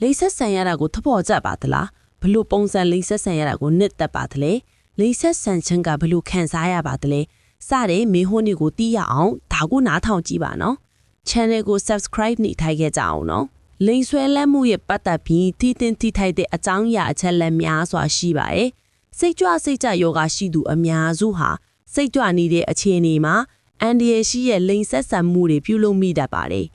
လိမ့်ဆက်ဆန်ရတာကိုသဘောကျပါသလားဘလို့ပုံစံလိမ့်ဆက်ဆန်ရတာကိုနှစ်သက်ပါသလဲလိမ့်ဆက်ဆန်ခြင်းကဘလို့ခံစားရပါသလဲစတဲ့မေးခွန်းတွေကိုသိရအောင်ဒါကိုနားထောင်ကြည့်ပါနော် channel ကို subscribe နှိပ်ထိုက်ခဲ့ကြအောင်နော်လိန်ဆွဲလက်မှုရဲ့ပတ်သက်ပြီးတည်တင်တည်ထိုက်တဲ့အကြောင်းအရာအချက်လက်များစွာရှိပါတယ်စိတ်ကြွစိတ်ကြယောဂရှိသူအများစုဟာစိတ်ကြွနေတဲ့အခြေအနေမှာအန်ဒီရရှိရဲ့လိန်ဆက်ဆံမှုတွေပြုလုပ်မိတတ်ပါတယ်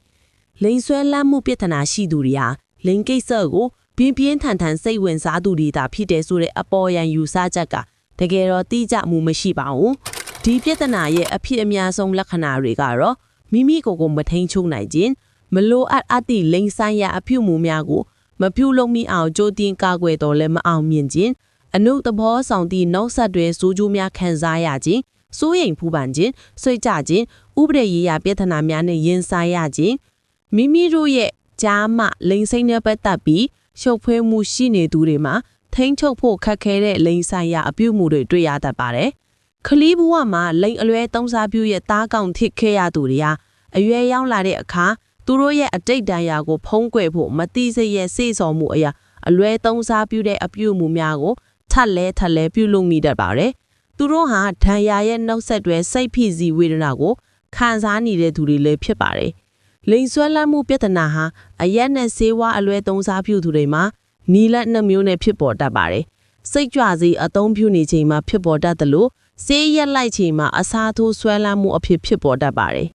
လိန်ဆွဲလက်မှုပြဿနာရှိသူတွေဟာ လိန်ကိစ္စကိုပြင်းပြင်းထန်ထန်စိတ်ဝင်စားသူတွေသာဖြစ်တယ်ဆိုတဲ့အပေါ်ယံယူဆချက်ကတကယ်တော့တိကျမှုမရှိပါဘူးဒီပြဿနာရဲ့အဖြစ်အများဆုံးလက္ခဏာတွေကတော့မိမိကိုယ်ကိုမထိန်ချုပ်နိုင်ခြင်းမလိုအပ်အပ်သည့်လိန်ဆိုင်ရာအပြုမှုများကိုမပြုလုပ်မိအောင်ကြိုတင်ကာကွယ်တော်လည်းမအောင်မြင်ခြင်းအနုသဘောဆောင်သည့်နောက်ဆက်တွဲစိုးကျိုးများခံစားရခြင်းစိုးရိမ်ဖူးပန်ခြင်းဆွေးကြခြင်းဥပဒေရေးရာပြဿနာများနဲ့ရင်ဆိုင်ရခြင်းမိမိတို့ရဲ့ ကြားမှလိန်စိမ့်နဲ့ပတ်သက်ပြီးရှုပ်ဖွေးမှုရှိနေသူတွေမှာထိန်းချုပ်ဖို့ခက်ခဲတဲ့လိန်ဆိုင်ရာအပြုမှုတွေတွေ့ရတတ်ပါတယ်။ခလီးဘဝမှာလိန်အလွဲသုံးစားပြုရဲ့တားကောင်ထစ်ခဲ့ရသူတွေဟာအရွယ်ရောက်လာတဲ့အခါသူတို့ရဲ့အတိတ်တန်ရာကိုဖုံးကွယ်ဖို့မတိစိတ်ရဲ့စေ့ဆော်မှုအရာအလွဲသုံးစားပြုတဲ့အပြုမှုများကိုထပ်လဲထပ်လဲပြုလုပ်မိတတ်ပါတယ်။သူတို့ဟာဒဏ်ရာရဲ့နှုတ်ဆက်တွဲစိတ်ဖိစီးဝေဒနာကိုခံစားနေတဲ့သူတွေလည်းဖြစ်ပါတယ်။ လိန်ဆွဲလန်းမှုပြဿနာဟာအရက်နဲ့ဆေးဝါးအလွဲသုံးစားပြုသူတွေမှာနီလက်နှမျိုးနဲ့ဖြစ်ပေါ်တတ်ပါတယ်။စိတ်ကြွစေအသုံးပြုနေချိန်မှာဖြစ်ပေါ်တတ်တယ်လို့ဆေးရက်လိုက်ချိန်မှာအစားထိုးဆွဲလန်းမှုအဖြစ်ဖြစ်ပေါ်တတ်ပါတယ်